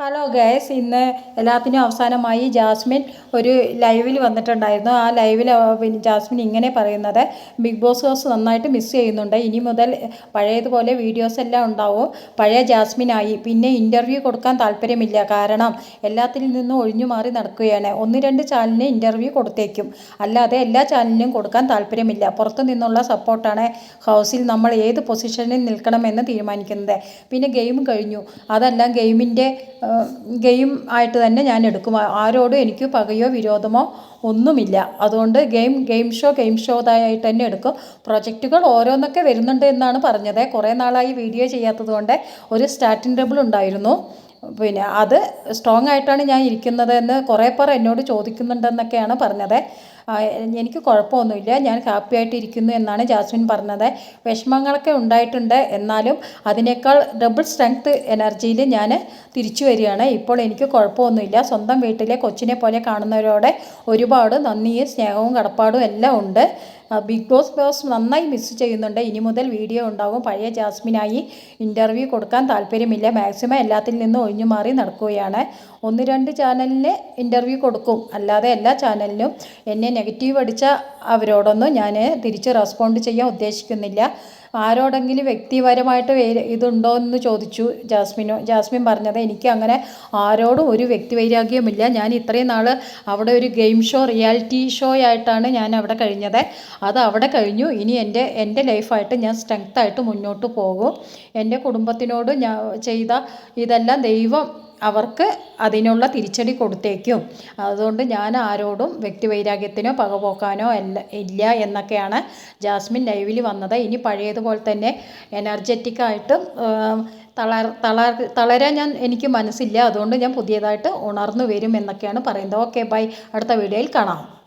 Hello guys ഇന്ന് എല്ലാത്തിനും അവസാനമായി ജാസ്മിൻ ഒരു ലൈവിൽ വന്നിട്ടുണ്ടായിരുന്നു. ആ ലൈവിൽ പിന്നെ ജാസ്മിൻ ഇങ്ങനെ പറയുന്നത്. ബിഗ് ബോസ് ഹൗസ് നന്നായിട്ട് മിസ് ചെയ്യുന്നുണ്ട്. ഇനി മുതൽ പഴയതുപോലെ വീഡിയോസ് എല്ലാം ഉണ്ടാവും. പഴയ ജാസ്മിനായി. പിന്നെ ഇന്റർവ്യൂ കൊടുക്കാൻ താല്പര്യമില്ല. കാരണം എല്ലാത്തിൽ നിന്നും ഒഴിഞ്ഞു മാറി നടക്കുകയാണ്. ഒന്ന് രണ്ട് ചാനലിന് ഇന്റർവ്യൂ കൊടുത്തേക്കും. അല്ലാതെ എല്ലാ ചാനലിനും കൊടുക്കാൻ താല്പര്യമില്ല. പുറത്തു നിന്നുള്ള സപ്പോർട്ടാണ് ഹൗസിൽ നമ്മൾ ഏത് പൊസിഷനിൽ നിൽക്കണമെന്ന് തീരുമാനിക്കുന്നത്. പിന്നെ ഗെയിം കഴിഞ്ഞു. അതെല്ലാം ഗെയിമിന്റെ ഗെയിം ആയിട്ട് തന്നെ ഞാൻ എടുക്കും. ആരോടും എനിക്ക് പകയോ വിരോധമോ ഒന്നുമില്ല. അതുകൊണ്ട് game game show game show ഷോതായിട്ട് തന്നെ എടുക്കും. പ്രൊജക്റ്റുകൾ ഓരോന്നൊക്കെ വരുന്നുണ്ട് എന്നാണ് പറഞ്ഞത്. കുറേ നാളായി വീഡിയോ ചെയ്യാത്തതുകൊണ്ട് ഒരു സ്റ്റാറ്റിൻ ടേബിൾ ഉണ്ടായിരുന്നു. പിന്നെ അത് സ്ട്രോങ് ആയിട്ടാണ് ഞാൻ ഇരിക്കുന്നത് എന്ന് കുറേ പേർ എന്നോട് ചോദിക്കുന്നുണ്ടെന്നൊക്കെയാണ് പറഞ്ഞത്. എനിക്ക് കുഴപ്പമൊന്നുമില്ല. ഞാൻ ഹാപ്പി ആയിട്ട് ഇരിക്കുന്നു എന്നാണ് ജാസ്മിൻ പറഞ്ഞത്. വിഷമങ്ങളൊക്കെ ഉണ്ടായിട്ടുണ്ട്. എന്നാലും അതിനേക്കാൾ ഡബിൾ സ്ട്രെങ്ത് എനർജിയിൽ ഞാൻ തിരിച്ചു വരികയാണ്. ഇപ്പോൾ എനിക്ക് കുഴപ്പമൊന്നുമില്ല. സ്വന്തം വീട്ടിലെ കൊച്ചിനെ പോലെ കാണുന്നവരോടെ ഒരുപാട് നന്ദിയും സ്നേഹവും കടപ്പാടും എല്ലാം ഉണ്ട്. ബിഗ് ബോസ് ബോസ് നന്നായി മിസ് ചെയ്യുന്നുണ്ട്. ഇനി മുതൽ വീഡിയോ ഉണ്ടാകും പഴയ ജാസ്മിനായി ഇന്റർവ്യൂ കൊടുക്കാൻ താല്പര്യമില്ല. മാക്സിമം എല്ലാത്തിൽ നിന്നും ഒഴിഞ്ഞു മാറി നടക്കുകയാണ്. ഒന്ന് രണ്ട് ചാനലിന് ഇന്റർവ്യൂ കൊടുക്കും. അല്ലാതെ എല്ലാ ചാനലിനും എന്നെ നെഗറ്റീവ് അടിച്ച അവരോടൊന്നും ഞാൻ തിരിച്ച് റെസ്പോണ്ട് ചെയ്യാൻ ഉദ്ദേശിക്കുന്നില്ല. ആരോടെങ്കിലും വ്യക്തിപരമായിട്ട് ഇതുണ്ടോ എന്ന് ചോദിച്ചു ജാസ്മിനോ. ജാസ്മിൻ പറഞ്ഞത് എനിക്ക് അങ്ങനെ ആരോടും ഒരു വ്യക്തി വ്യക്തിവൈരാഗ്യമില്ല ഞാൻ ഇത്രയും നാൾ അവിടെ ഒരു ഗെയിം ഷോ റിയാലിറ്റി ഷോ ആയിട്ടാണ് ഞാൻ അവിടെ കഴിഞ്ഞത്. അത് അവിടെ കഴിഞ്ഞു. ഇനി എന്റെ എന്റെ ലൈഫായിട്ട് ഞാൻ സ്ട്രെങ്ത്തായിട്ട് മുന്നോട്ട് പോകും. എന്റെ കുടുംബത്തിനോട് ഞാൻ ചെയ്ത ഇതെല്ലാം ദൈവം അവർക്ക് അതിനുള്ള തിരിച്ചടി കൊടുത്തേക്കും. അതുകൊണ്ട് ഞാൻ ആരോടും വ്യക്തിവൈരാഗ്യത്തിനോ പകപോക്കാനോ അല്ല ഇല്ല എന്നൊക്കെയാണ് ജാസ്മിൻ ലൈവിൽ വന്നത്. ഇനി പഴയതുപോലെ തന്നെ എനർജറ്റിക്കായിട്ടും തളർ തളർ തളരാൻ ഞാൻ എനിക്ക് മനസ്സില്ല. അതുകൊണ്ട് ഞാൻ പുതിയതായിട്ട് ഉണർന്നു വരും എന്നൊക്കെയാണ് പറയുന്നത്. Okay bye. അടുത്ത വീഡിയോയിൽ കാണാം.